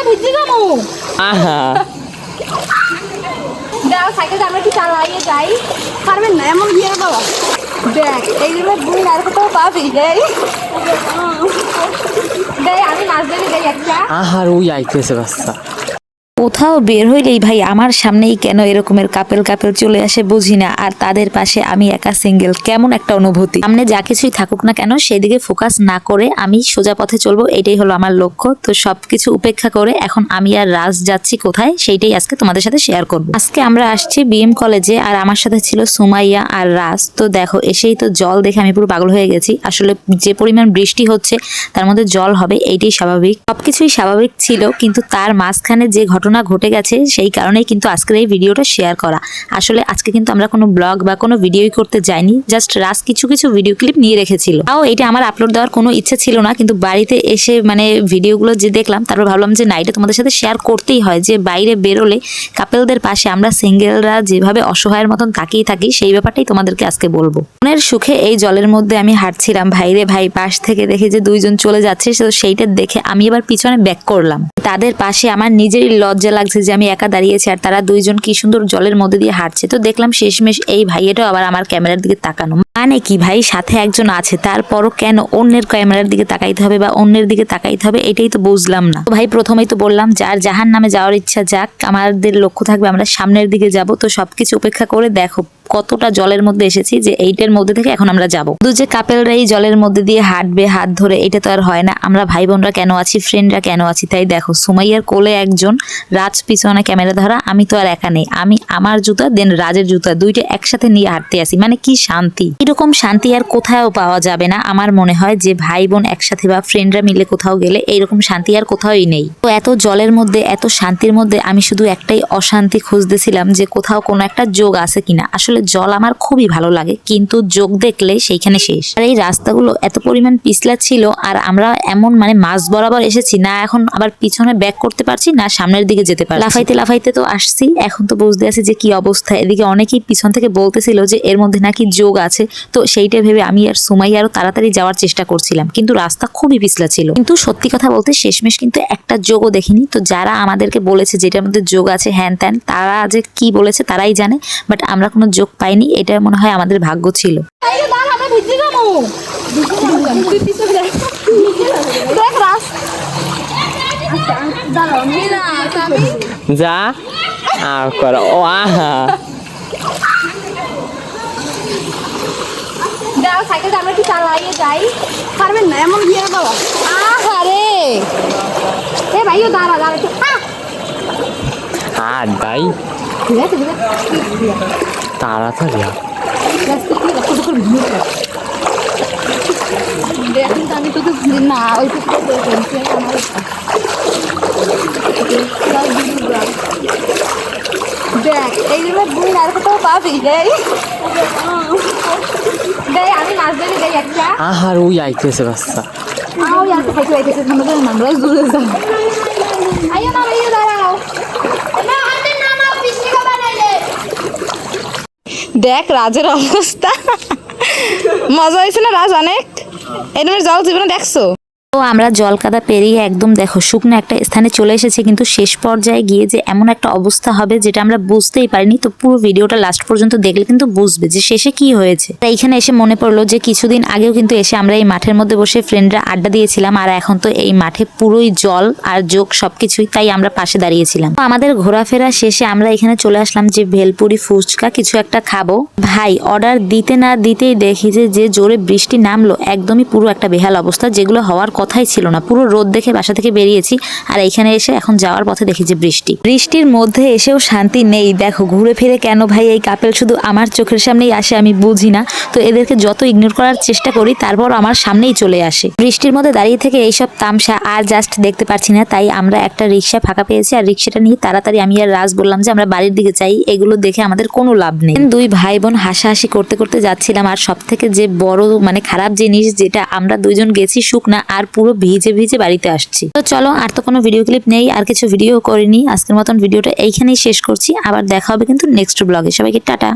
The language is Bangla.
আমরা ভিজে যাব। আহা। দাও সাইকেল আমরা কি চালাইয়ে যাই। পারবেন না এমন গিয়ে বাবা দেখ এই জন্য দুই আর কোথাও পাবি? দেই দেই আমি মাছ ধরে দেই একটা। আহার ওই আইতেছে বাচ্চা। কোথাও বের হইলেই ভাই আমার সামনেই কেন এরকমের কাপেল কাপেল চলে আসে বুঝি না। আর তাদের পাশে আমি একা সিঙ্গেল কেমন একটা অনুভূতি। সামনে যা কিছুই থাকুক না কেন সেদিকে ফোকাস না করে আমি সোজা পথে চলবো, এটাই হলো আমার লক্ষ্য। তো সবকিছু উপেক্ষা করে এখন আমি আর রাজ যাচ্ছি কোথায় সেইটাই আজকে তোমাদের সাথে শেয়ার করব। আজকে আমরা আসছি বিএম কলেজে আর আমার সাথে ছিল সুমাইয়া আর রাজ। তো দেখো, এসেই তো জল দেখে আমি পুরো পাগল হয়ে গেছি। আসলে যে পরিমাণ বৃষ্টি হচ্ছে তার মধ্যে জল হবে, এইটাই স্বাভাবিক। সবকিছুই স্বাভাবিক ছিল, কিন্তু তার মাঝখানে যে ঘটনা ঘটে গেছে, সেই কারণেই কিন্তু আজকের এই ভিডিওটা শেয়ার করা। আসলে আজকে কিন্তু আমরা কোনো ব্লগ বা কোনো ভিডিওই করতে যাইনি জাস্ট রাজ কিছু কিছু ভিডিও ক্লিপ নিয়ে রেখেছিল। তাও এটা আমার আপলোড দেওয়ার কোনো ইচ্ছে ছিল না, কিন্তু বাড়িতে এসে মানে ভিডিওগুলো যে দেখলাম, তারপর ভাবলাম যে না, এটা তোমাদের সাথে শেয়ার করতেই হয়, যে বাইরে বেরোলে কাপেলদের পাশে আমরা সিঙ্গেলরা যেভাবে অসহায়ের মতন তাকিয়ে থাকি, সেই ব্যাপারটাই তোমাদেরকে আজকে বলব। মনের সুখে এই জলের মধ্যে আমি হাঁটছিলাম ভাইরে ভাই, পাশ থেকে দেখে যে দুইজন চলে যাচ্ছে তো সেইটা দেখে আমি এবার পিছনে ব্যাক করলাম। তাদের পাশে আমার নিজেরই লজ্জা লাগছে যে আমি একা দাঁড়িয়েছি আর তারা দুইজন কি সুন্দর জলের মধ্যে দিয়ে হাঁটছে। তো দেখলাম শেষমেশ এই ভাইয়াটাও আবার আমার ক্যামেরার দিকে তাকানো। মানে কি ভাই? সাথে একজন আছে, তারপরও কেন অন্যের ক্যামেরার দিকে তাকাইতে হবে বা অন্যের দিকে তাকাইতে হবে এটাই তো বুঝলাম না। ভাই, প্রথমেই তো বললাম যার জাহান নামে যাওয়ার ইচ্ছা যাক, আমাদের লক্ষ্য থাকবে আমরা সামনের দিকে যাব। তো সবকিছু উপেক্ষা করে দেখো কতটা জলের মধ্যে এসেছি যে এইটার মধ্যে থেকে এখন আমরা যাব। দু যে কাপেলরা এই জলের মধ্যে দিয়ে হাঁটবে, হাত ধরে, এটা তো আর হয় না। আমরা ভাই বোনরা কেন আছি? ফ্রেন্ডরা কেন আছি? তাই দেখো, সুমাইয়ার কোলে একজন, রাজ পিছনে ক্যামেরা ধরা, আমি তো আর একা নেই। আমি আমার জুতা দেন রাজের জুতা, দুইটা একসাথে নিয়ে হাঁটতে আসি। মানে কি শান্তি? এরকম শান্তি আর কোথাও পাওয়া যাবে না। আমার মনে হয় যে ভাই বোন একসাথে বা ফ্রেন্ডরা মিলে কোথাও গেলে এইরকম শান্তি আর কোথাওই নেই। তো এত জলের মধ্যে, এত শান্তির মধ্যে আমি শুধু একটাই অশান্তি খুঁজতেছিলাম যে কোথাও কোনো একটা যোগ আছে কিনা। আসলে জল আমার খুবই ভালো লাগে, কিন্তু যোগ দেখলে সেইখানে শেষ। আর এই রাস্তাগুলো এত পরিমাণ পিছলা ছিল, আর আমরা এমন মানে মাঝ বরাবর এসেছি, না এখন আবার পিছনে ব্যাক করতে পারছি, না সামনের দিকে যেতে পারছি। লাফাইতে লাফাইতে তো আসছি, এখন তো বুঝতে আছি যে কি অবস্থা। এদিকে অনেকেই পিছন থেকে বলতেছিল যে এর মধ্যে নাকি যোগ আছে, তো সেইটা ভেবে আমি আর সুমাই আরও তাড়াতাড়ি যাওয়ার চেষ্টা করছিলাম, কিন্তু রাস্তা খুবই পিছলা ছিল। কিন্তু সত্যি কথা বলতে শেষমেশ কিন্তু একটা যোগও দেখিনি, তো যারা আমাদেরকে বলেছে যেটার মধ্যে যোগ আছে, হ্যান ত্যান, তারা যে কি বলেছে তারাই জানে বাট আমরা কোনো যোগ পাইনি এটা মনে হয় আমাদের ভাগ্য ছিল। এই যে আচ্ছা আর কর। ও আহা। দাও সাইকেল আমরা কি চালাইয়ে যাই। পারবেন না এমন গিয়ে বাবা আহারে এ ভাইও দাঁড়া দাঁড়া একটু। আর ভাই। ঠিক আছে ঠিক আছে। তাড়াতাড়ি তোকে না ওই আমার দেখ এই জন্য আর কোথাও পাবি দেই দেই আমি মাছ ধরে দেই একটা আহার, ওই আইতেছে বাচ্চা। আও ইয়ার তো খাইতে খাইতে ঠান্ডা করে দূরে আইও না হাতে নামাও পিছনে বানাইলে দেখ রাজের অবস্থা। মজা হয়েছে না রাজ অনেক? এরমের জল জীবনে দেখছ? তো আমরা জলকাদা পেরিয়ে একদম দেখো শুকনো একটা স্থানে চলে এসেছে, কিন্তু শেষ পর্যায়ে গিয়ে যে এমন একটা অবস্থা হবে যেটা আমরা বুঝতেই পারিনি। তো পুরো ভিডিওটা লাস্ট পর্যন্ত দেখলে কিন্তু বুঝবে যে শেষে কি হয়েছে। তাই এখানে এসে মনে পড়ল যে কিছুদিন আগেও কিন্তু এসে আমরা এই মাঠের মধ্যে বসে ফ্রেন্ডরা আড্ডা দিয়েছিলাম, আর এখন তো এই মাঠে পুরোই জল আর যোগ সবকিছুই, তাই আমরা পাশে দাঁড়িয়েছিলাম। তো আমাদের ঘোরাফেরা শেষে আমরা এখানে চলে আসলাম যে ভেলপুরি ফুচকা, কিছু একটা খাব। ভাই অর্ডার দিতে না দিতেই দেখি যে যে জোরে বৃষ্টি নামলো, একদমই পুরো একটা বেহাল অবস্থা, যেগুলো হওয়ার কথাই ছিল না। পুরো রোদ দেখে বাসা থেকে বেরিয়েছি আর এইখানে এসে এখন যাওয়ার পথে দেখি যে বৃষ্টি। বৃষ্টির মধ্যে এসেও শান্তি নেই। দেখো, ঘুরে ফিরে কেন ভাই এই কাপেল শুধু আমার চোখের সামনেই আসে আমি বুঝি না। তো এদেরকে যত ইগনোর করার চেষ্টা করি, তারপর আমার সামনেই চলে আসে। বৃষ্টির মধ্যে দাঁড়িয়ে থেকে এইসব তামসা আর জাস্ট দেখতে পারছি না। তাই আমরা একটা রিক্সা ফাঁকা পেয়েছি আর রিক্সাটা নিয়ে তাড়াতাড়ি আমি আর রাজ বললাম যে আমরা বাড়ির দিকে চাই এগুলো দেখে আমাদের কোনো লাভ নেই। দুই ভাই বোন হাসাহাসি করতে করতে যাচ্ছিলাম। আর সব থেকে যে বড় মানে খারাপ জিনিস যেটা আমরা দুইজন গেছি শুকনা আর পুরো ভিজে ভিজে বাড়িতে আসছি। তো চলো, আর তো কোনো ভিডিও ক্লিপ নেই, আর কিছু ভিডিও করিনি। আজকের মতন ভিডিওটা এইখানেই শেষ করছি। আবার দেখা হবে কিন্তু নেক্সট ব্লগে সবাইকে টাটা।